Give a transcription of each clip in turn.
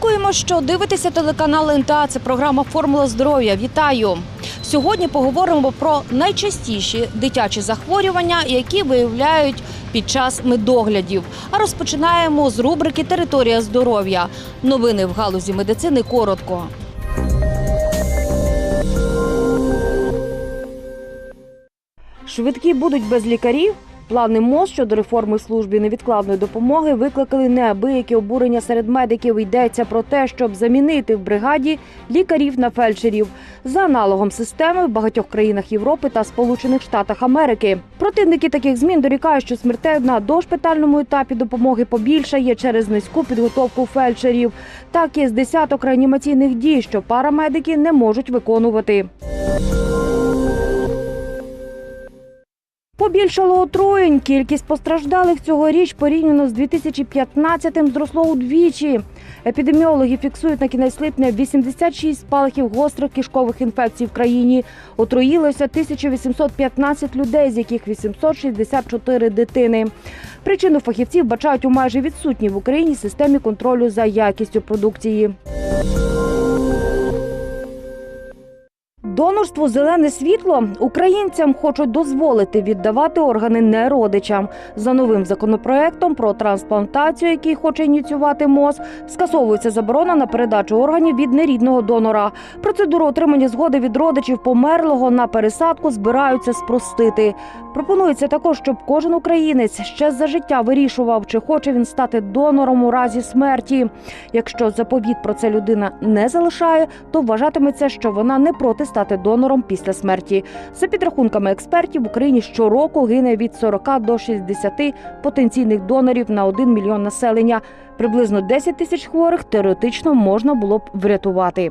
Дякуємо, що дивитеся телеканал НТА. Це програма Формула здоров'я. Вітаю! Сьогодні поговоримо про найчастіші дитячі захворювання, які виявляють під час медоглядів. А розпочинаємо з рубрики Територія здоров'я. Новини в галузі медицини коротко. Швидкі будуть без лікарів. Плани МОЗ щодо реформи служби невідкладної допомоги викликали неабиякі обурення серед медиків. Йдеться про те, щоб замінити в бригаді лікарів на фельдшерів за аналогом системи в багатьох країнах Європи та Сполучених Штатах Америки. Противники таких змін дорікають, що смертей на дошпитальному етапі допомоги побільшає через низьку підготовку фельдшерів. Так і з десяток реанімаційних дій, що парамедики не можуть виконувати. Побільшало отруєнь. Кількість постраждалих цьогоріч порівняно з 2015-м зросло удвічі. Епідеміологи фіксують на кінець липня 86 спалахів гострих кишкових інфекцій в країні. Отруїлося 1815 людей, з яких 864 дитини. Причину фахівців бачають у майже відсутній в Україні системі контролю за якістю продукції. Донорство зелене світло українцям хочуть дозволити віддавати органи не родичам. За новим законопроектом про трансплантацію, який хоче ініціювати МОЗ, скасовується заборона на передачу органів від нерідного донора. Процедуру отримання згоди від родичів померлого на пересадку збираються спростити. Пропонується також, щоб кожен українець ще за життя вирішував, чи хоче він стати донором у разі смерті. Якщо заповіт про це людина не залишає, то вважатиметься, що вона не проти стати донором після смерті. За підрахунками експертів, в Україні щороку гине від 40 до 60 потенційних донорів на 1 мільйон населення. Приблизно 10 тисяч хворих теоретично можна було б врятувати.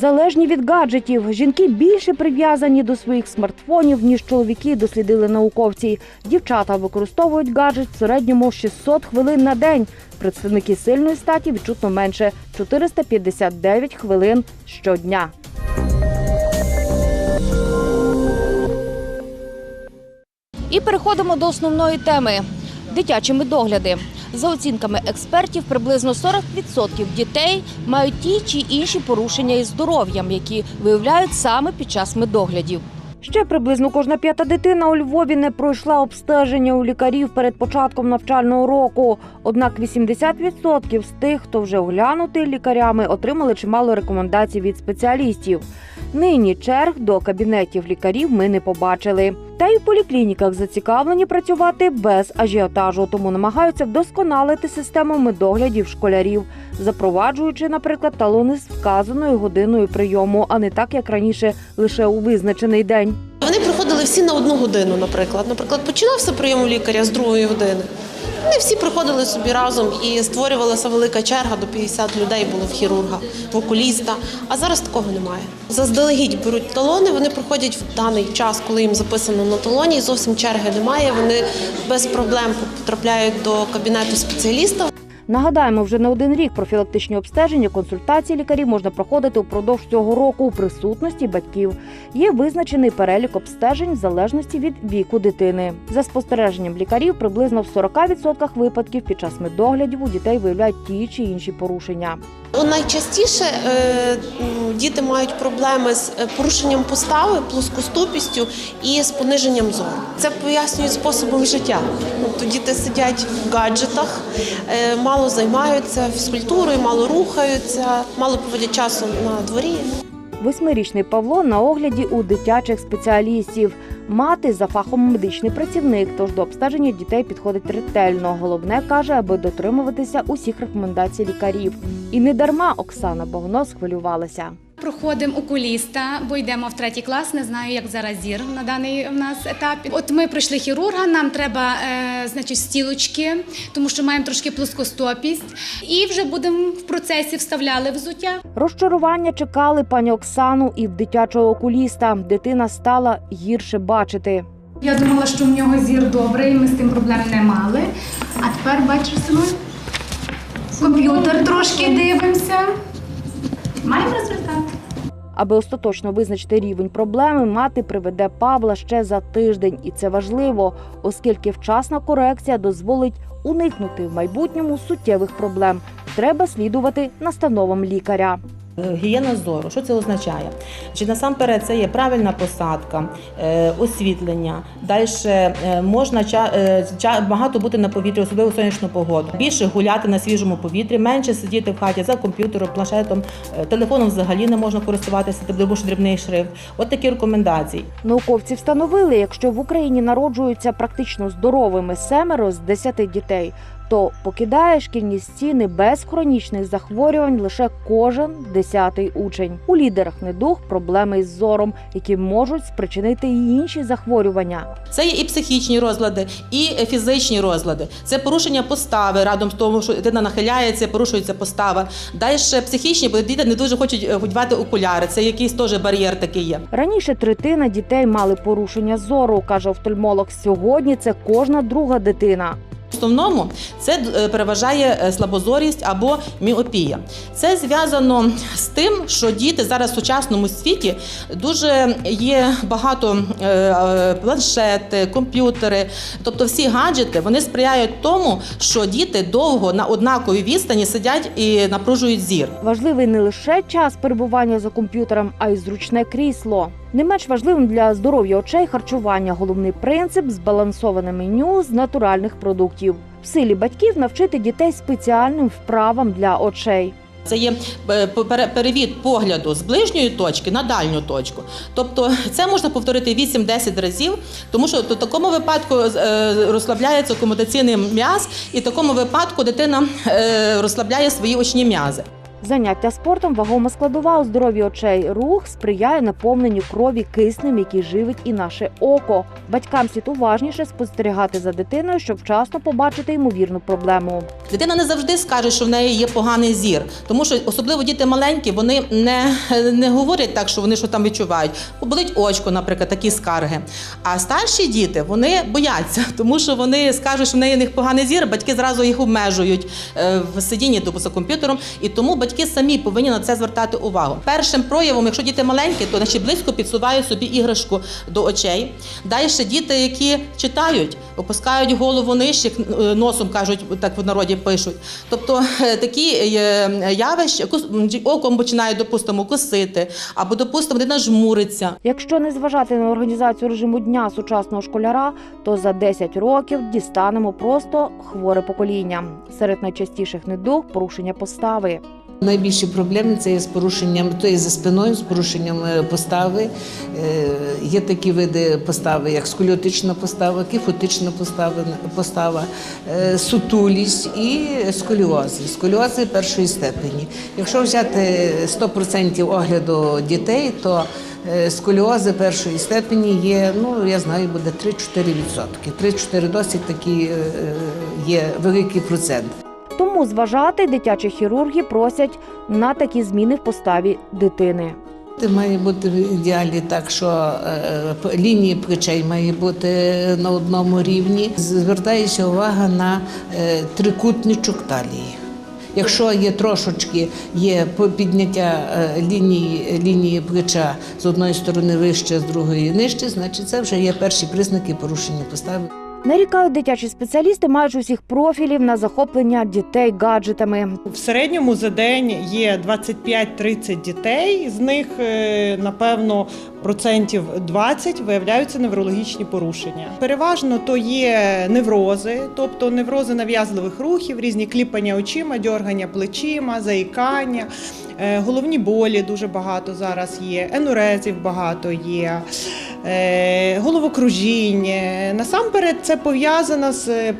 Залежні від гаджетів, жінки більше прив'язані до своїх смартфонів, ніж чоловіки, дослідили науковці. Дівчата використовують гаджет в середньому 600 хвилин на день. Представники сильної статі відчутно менше 459 хвилин щодня. І переходимо до основної теми дитячі медогляди. За оцінками експертів, приблизно 40% дітей мають ті чи інші порушення із здоров'ям, які виявляють саме під час медоглядів. Ще приблизно кожна п'ята дитина у Львові не пройшла обстеження у лікарів перед початком навчального року. Однак 80% з тих, хто вже оглянутий лікарями, отримали чимало рекомендацій від спеціалістів. Нині черг до кабінетів лікарів ми не побачили. Та й у поліклініках зацікавлені працювати без ажіотажу, тому намагаються вдосконалити систему медоглядів школярів, запроваджуючи, наприклад, талони з вказаною годиною прийому, а не так, як раніше, лише у визначений день. Вони приходили всі на одну годину, наприклад. Наприклад, починався прийом у лікаря з другої години. Вони всі приходили собі разом і створювалася велика черга до 50 людей було в хірурга, в окуліста. А зараз такого немає. Заздалегідь беруть талони, вони приходять в даний час, коли їм записано на талоні, і зовсім черги немає. Вони без проблем потрапляють до кабінету спеціаліста. Нагадаємо, вже не один рік профілактичні обстеження, консультації лікарів можна проходити упродовж цього року у присутності батьків. Є визначений перелік обстежень в залежності від віку дитини. За спостереженням лікарів, приблизно в 40% випадків під час медоглядів у дітей виявляють ті чи інші порушення. Ну, Найчастіше е, діти мають проблеми з е, порушенням постави, плоскостопістю і з пониженням зору. Це пояснюють способом життя. Тобто діти сидять в гаджетах, е, мало займаються фізкультурою, мало рухаються, мало проводять часу на дворі. Восьмирічний Павло на огляді у дитячих спеціалістів. Мати за фахом медичний працівник, тож до обстеження дітей підходить ретельно. Головне каже, аби дотримуватися усіх рекомендацій лікарів. І не дарма Оксана Богно схвилювалася. Проходимо окуліста, бо йдемо в третій клас. Не знаю, як зараз зір на даний в нас етап. От ми пройшли хірурга. Нам треба, е, значить, стілочки, тому що маємо трошки плоскостопість, і вже будемо в процесі вставляли взуття. Розчарування чекали пані Оксану і в дитячого окуліста. Дитина стала гірше бачити. Я думала, що в нього зір добрий, ми з тим проблем не мали. А тепер бачиш Симон? Комп'ютер трошки дивимося. Маємо результат. Аби остаточно визначити рівень проблеми, мати приведе Павла ще за тиждень, і це важливо, оскільки вчасна корекція дозволить уникнути в майбутньому суттєвих проблем. Треба слідувати настановам лікаря. Е, Гігієна зору, що це означає? Чи насамперед це є правильна посадка, е, освітлення. Далі можна е, багато бути на повітрі, особливо сонячну погоду. Більше гуляти на свіжому повітрі, менше сидіти в хаті за комп'ютером, планшетом, телефоном взагалі не можна користуватися, тому що дрібний шрифт. От такі рекомендації. Науковці встановили, якщо в Україні народжуються практично здоровими семеро з 10 дітей, то покидає шкільні стіни без хронічних захворювань лише кожен десятий учень. У лідерах недуг проблеми із зором, які можуть спричинити і інші захворювання. Це є і психічні розлади, і фізичні розлади. Це порушення постави радом з тому, що дитина нахиляється, порушується постава. Далі психічні, бо діти не дуже хочуть е, одягати окуляри. Це якийсь теж бар'єр такий є. Раніше третина дітей мали порушення зору, каже офтальмолог. Сьогодні це кожна друга дитина. В основному це е, переважає е, слабозорість або міопія. Це зв'язано з тим, що діти зараз в сучасному світі дуже є багато е, планшети, комп'ютери, тобто всі гаджети вони сприяють тому, що діти довго на однаковій відстані сидять і напружують зір. Важливий не лише час перебування за комп'ютером, а й зручне крісло. Не менш важливим для здоров'я очей харчування. Головний принцип збалансоване меню з натуральних продуктів. В силі батьків навчити дітей спеціальним вправам для очей. Це є е, перевід погляду з ближньої точки на дальню точку. Тобто це можна повторити 8-10 разів, тому що в такому випадку е, розслабляється комутаційний м'яз, і в такому випадку дитина е, розслабляє свої очні м'язи. Заняття спортом вагома складова у здоров'ї очей. Рух сприяє наповненню крові киснем, який живить і наше око. Батькам слід уважніше спостерігати за дитиною, щоб вчасно побачити ймовірну проблему. Дитина не завжди скаже, що в неї є поганий зір, тому що особливо діти маленькі, вони не, не говорять так, що вони що там відчувають. Болить очко, наприклад, такі скарги. А старші діти вони бояться, тому що вони скажуть, що в неї в поганий зір, батьки зразу їх обмежують е, в сидінні тобто, за комп'ютером, і тому батьки самі повинні на це звертати увагу. Першим проявом, якщо діти маленькі, то значить близько підсувають собі іграшку до очей. Далі діти, які читають, опускають голову нижче, е, носом кажуть, так в народі пишуть. Тобто е, такі е, явища, оком починає, допустимо, косити, або, допустимо, дитина жмуриться. Якщо не зважати на організацію режиму дня сучасного школяра, то за 10 років дістанемо просто хворе покоління. Серед найчастіших недуг порушення постави. Найбільші проблеми це є з порушенням, то є за спиною, з порушенням е, постави. Е, Є такі види постави, як сколіотична постава, кіфотична постава, е, сутулість і сколіози. Сколіози першої степені. Якщо взяти 100% огляду дітей, то сколіози першої степені є, ну я знаю, буде 3-4%. 3-4 досить такий є великий процент. Тому зважати дитячі хірурги просять на такі зміни в поставі дитини. Це має бути в ідеалі так, що е, лінії плечей має бути на одному рівні. Звертається увага на е, трикутничок талії. Якщо є трошечки є підняття е, лінії, лінії плеча з одної сторони вище, з другої нижче, значить це вже є перші признаки порушення постави. Нарікають дитячі спеціалісти майже усіх профілів на захоплення дітей гаджетами. В середньому за день є 25-30 дітей. З них, е, напевно, процентів 20 виявляються неврологічні порушення. Переважно то є неврози, тобто неврози нав'язливих рухів, різні кліпання очима, дьоргання плечима, заїкання. Е, Головні болі дуже багато зараз є, енурезів багато є, головокружіння. Насамперед, це пов'язано з е,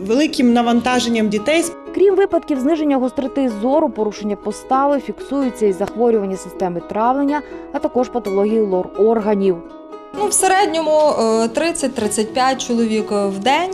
великим навантаженням дітей Крім випадків зниження гостроти зору, порушення постави, фіксуються і захворювання системи травлення, а також патології лор органів. Ну, в середньому е, 30-35 чоловік в день.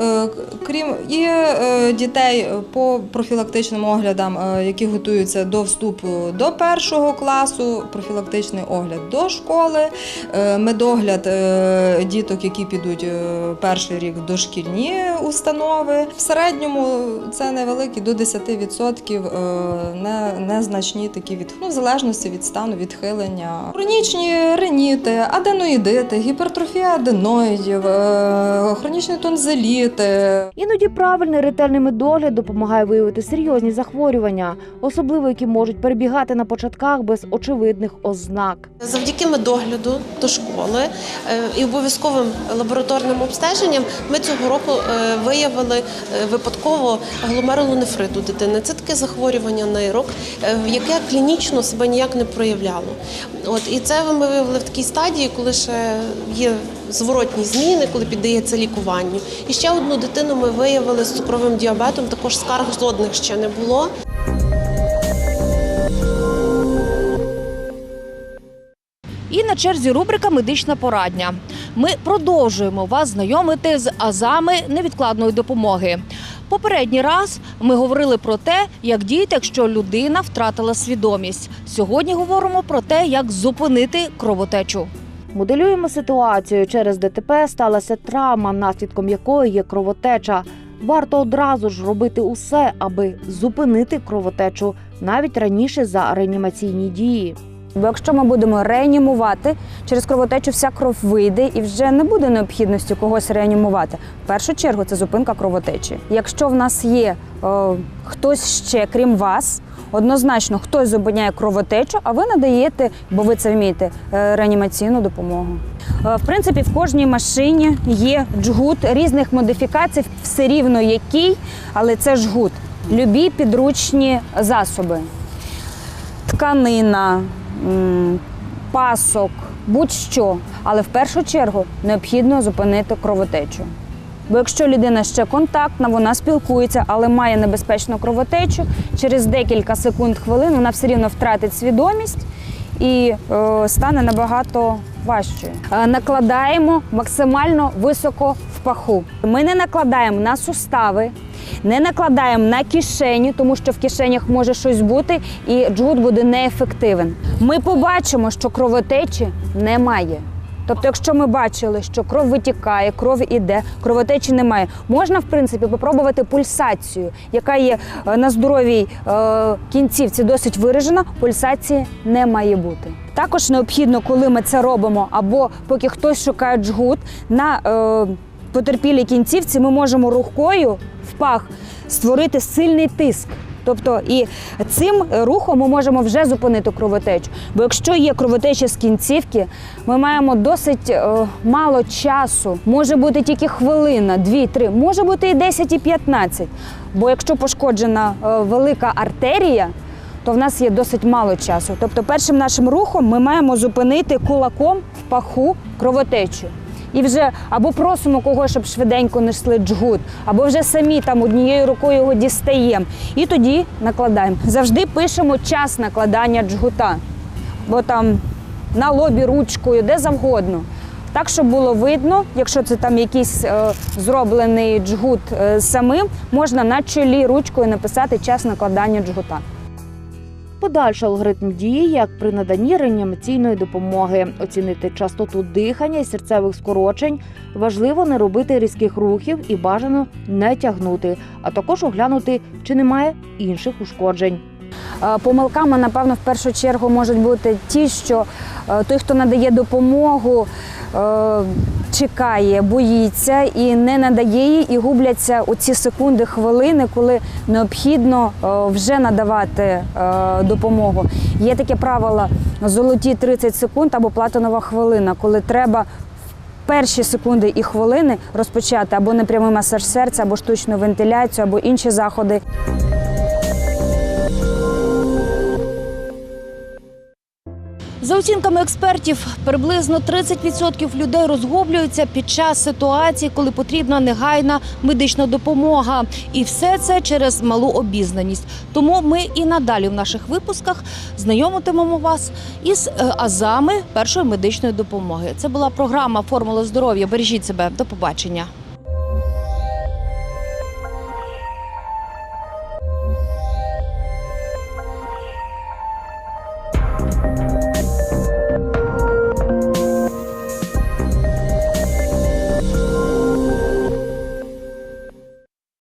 Е, Крім е, дітей по профілактичним оглядам, е, які готуються до вступу до першого класу, профілактичний огляд до школи, е, медогляд е, діток, які підуть е, перший рік дошкільні установи. В середньому це невеликі до 10% е, не, незначні такі від ну, в залежності від стану відхилення. Хронічні реніти, аденоїдити, гіпертрофія аденоїдів, е, хронічні тонзиліти. Іноді правильний ретельний медогляд допомагає виявити серйозні захворювання, особливо які можуть перебігати на початках без очевидних ознак. Завдяки медогляду до школи е, і обов'язковим лабораторним обстеженням ми цього року виявили е, випадково гломерулонефрит у дитини. Це таке захворювання нирок, е, яке клінічно себе ніяк не проявляло. От і це ми виявили в такій стадії, коли ще є зворотні зміни, коли піддається лікуванню. І ще одну дитину ми виявили з цукровим діабетом. Також скарг жодних ще не було. Черзі рубрика Медична порадня. Ми продовжуємо вас знайомити з азами невідкладної допомоги. Попередній раз ми говорили про те, як діяти, якщо людина втратила свідомість. Сьогодні говоримо про те, як зупинити кровотечу. Моделюємо ситуацію. Через ДТП сталася травма, наслідком якої є кровотеча. Варто одразу ж робити усе, аби зупинити кровотечу навіть раніше за реанімаційні дії. Бо якщо ми будемо реанімувати, через кровотечу вся кров вийде і вже не буде необхідності когось реанімувати. В першу чергу це зупинка кровотечі. Якщо в нас є е, хтось ще, крім вас, однозначно хтось зупиняє кровотечу, а ви надаєте, бо ви це вмієте, е, реанімаційну допомогу. Е, В принципі, в кожній машині є джгут різних модифікацій, все рівно який, але це жгут. Любі підручні засоби тканина, пасок, будь-що. Але в першу чергу необхідно зупинити кровотечу. Бо якщо людина ще контактна, вона спілкується, але має небезпечну кровотечу, через декілька секунд хвилин вона все рівно втратить свідомість і е, стане набагато важчою. Е, накладаємо максимально високо в паху. Ми не накладаємо на сустави, не накладаємо на кишені, тому що в кишенях може щось бути, і джгут буде неефективен. Ми побачимо, що кровотечі немає. Тобто, якщо ми бачили, що кров витікає, кров іде, кровотечі немає, можна в принципі попробувати пульсацію, яка є е, на здоровій е, кінцівці досить виражена. Пульсації не має бути. Також необхідно, коли ми це робимо, або поки хтось шукає джгут на е, потерпілій кінцівці, ми можемо рукою в пах створити сильний тиск. Тобто і цим рухом ми можемо вже зупинити кровотечу. Бо якщо є кровотеча з кінцівки, ми маємо досить е, мало часу. Може бути тільки хвилина, дві-три, може бути і 10, і 15. Бо якщо пошкоджена е, велика артерія, то в нас є досить мало часу. Тобто, першим нашим рухом ми маємо зупинити кулаком в паху кровотечу. І вже або просимо когось, щоб швиденько несли джгут, або вже самі там однією рукою його дістаємо. І тоді накладаємо. Завжди пишемо час накладання джгута, бо там на лобі ручкою, де завгодно. Так, щоб було видно, якщо це там якийсь е, зроблений джгут е, самим, можна на чолі ручкою написати час накладання джгута. Подальший алгоритм дії, як при наданні реанімаційної допомоги, оцінити частоту дихання і серцевих скорочень. Важливо не робити різких рухів і бажано не тягнути, а також оглянути, чи немає інших ушкоджень. Е, Помилками, напевно, в першу чергу можуть бути ті, що е, той, хто надає допомогу, е, чекає, боїться і не надає її, і губляться у ці секунди, хвилини, коли необхідно вже надавати допомогу. Є таке правило золоті 30 секунд або платинова хвилина, коли треба. Перші секунди і хвилини розпочати або непрямий масаж серця, або штучну вентиляцію, або інші заходи. За оцінками експертів, приблизно 30% людей розгублюються під час ситуації, коли потрібна негайна медична допомога. І все це через малу обізнаність. Тому ми і надалі в наших випусках знайомитимемо вас із е, азами першої медичної допомоги. Це була програма Формула здоров'я. Бережіть себе. До побачення.